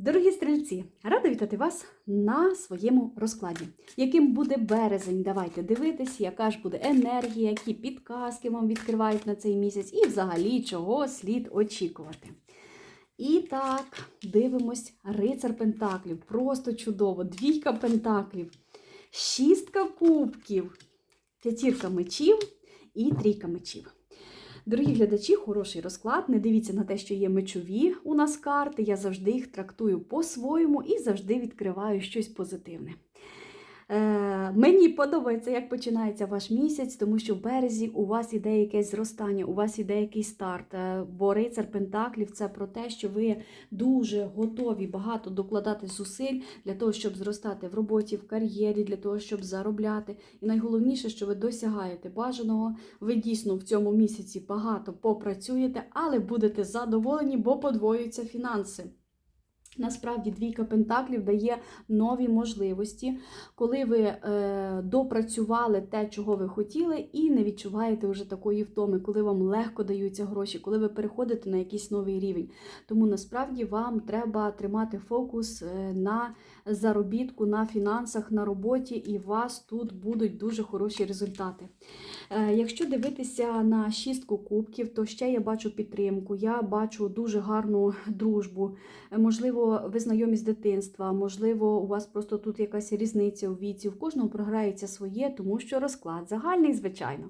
Дорогі стрільці, рада вітати вас на своєму розкладі. Яким буде березень? Давайте дивитись, яка ж буде енергія, які підказки вам відкривають на цей місяць, і взагалі чого слід очікувати. І так, дивимось рицар Пентаклів. Просто чудово. Двійка пентаклів, шістка кубків, п'ятірка мечів і трійка мечів. Дорогі глядачі, хороший розклад. Не дивіться на те, що є мечові у нас карти. Я завжди їх трактую по-своєму і завжди відкриваю щось позитивне. Е, мені подобається, як починається ваш місяць, тому що в березі у вас іде якесь зростання, у вас іде якийсь старт. Е, бо рицар Пентаклів це про те, що ви дуже готові багато докладати зусиль для того, щоб зростати в роботі, в кар'єрі, для того, щоб заробляти. І найголовніше, що ви досягаєте бажаного. Ви дійсно в цьому місяці багато попрацюєте, але будете задоволені, бо подвоюються фінанси. Насправді двійка пентаклів дає нові можливості, коли ви е, допрацювали те, чого ви хотіли, і не відчуваєте вже такої втоми, коли вам легко даються гроші, коли ви переходите на якийсь новий рівень. Тому насправді вам треба тримати фокус е, на заробітку, на фінансах, на роботі, і у вас тут будуть дуже хороші результати. Е, якщо дивитися на шістку кубків, то ще я бачу підтримку, я бачу дуже гарну дружбу. Е, Ви знайомі з дитинства, можливо, у вас просто тут якась різниця у віці. В кожному програється своє, тому що розклад загальний, звичайно.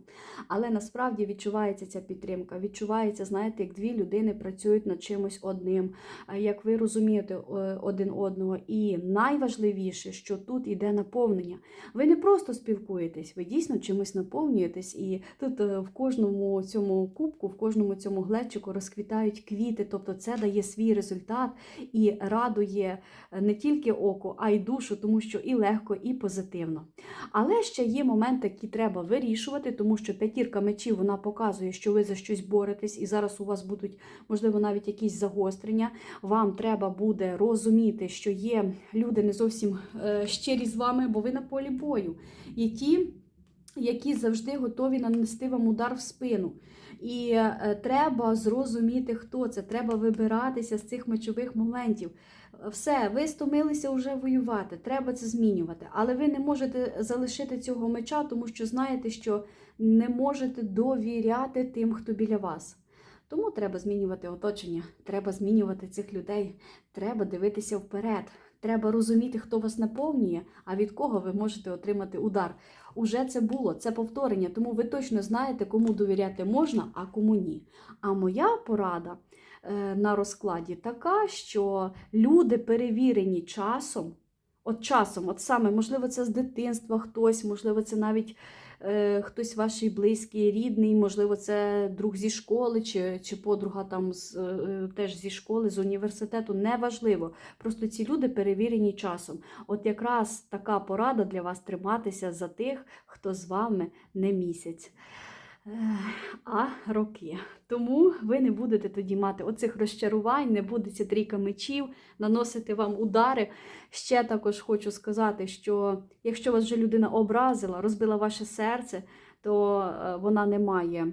Але насправді відчувається ця підтримка. Відчувається, знаєте, як дві людини працюють над чимось одним, е, як ви розумієте е, один одного. І найважливіше, що тут іде наповнення. Ви не просто спілкуєтесь, ви дійсно чимось наповнюєтесь. І тут е, в кожному цьому кубку, в кожному цьому глечику розквітають квіти, тобто це дає свій результат і радує не тільки око, а й душу, тому що і легко, і позитивно. Але ще є моменти, які треба вирішувати, тому що п'ятірка мечів вона показує, що ви за щось боретесь, і зараз у вас будуть, можливо, навіть якісь загострення. Вам треба буде розуміти, що є люди не зовсім е, щирі з вами, бо ви на полі бою. Ті, які завжди готові нанести вам удар в спину. І е, треба зрозуміти, хто це. Треба вибиратися з цих мечових моментів. Все, ви стомилися вже воювати, треба це змінювати. Але ви не можете залишити цього меча, тому що знаєте, що не можете довіряти тим, хто біля вас. Тому треба змінювати оточення, треба змінювати цих людей, треба дивитися вперед. Треба розуміти, хто вас наповнює, а від кого ви можете отримати удар. Уже це було, це повторення, тому ви точно знаєте, кому довіряти можна, а кому ні. А моя порада е, на розкладі така, що люди перевірені часом, от часом, от саме, можливо, це з дитинства хтось, можливо, це навіть хтось ваший близький, рідний, можливо, це друг зі школи чи, чи подруга там з, е, теж зі школи, з університету, неважливо. Просто ці люди перевірені часом. От якраз така порада для вас триматися за тих, хто з вами не місяць. А роки. Тому ви не будете тоді мати оцих розчарувань, не будете трійка мечів, наносити вам удари. Ще також хочу сказати, що якщо вас вже людина образила, розбила ваше серце, то е, вона не має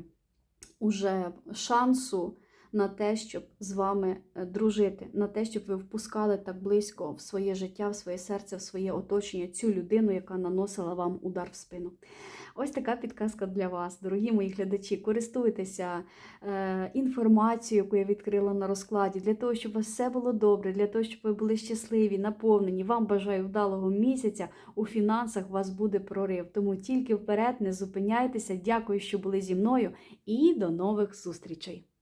уже шансу на те, щоб з вами е, дружити, на те, щоб ви впускали так близько в своє життя, в своє серце, в своє оточення цю людину, яка наносила вам удар в спину. Ось така підказка для вас, дорогі мої глядачі. Користуйтеся е, інформацією, яку я відкрила на розкладі, для того, щоб у вас все було добре, для того, щоб ви були щасливі, наповнені. Вам бажаю вдалого місяця. У фінансах у вас буде прорив. Тому тільки вперед, не зупиняйтеся. Дякую, що були зі мною, і до нових зустрічей!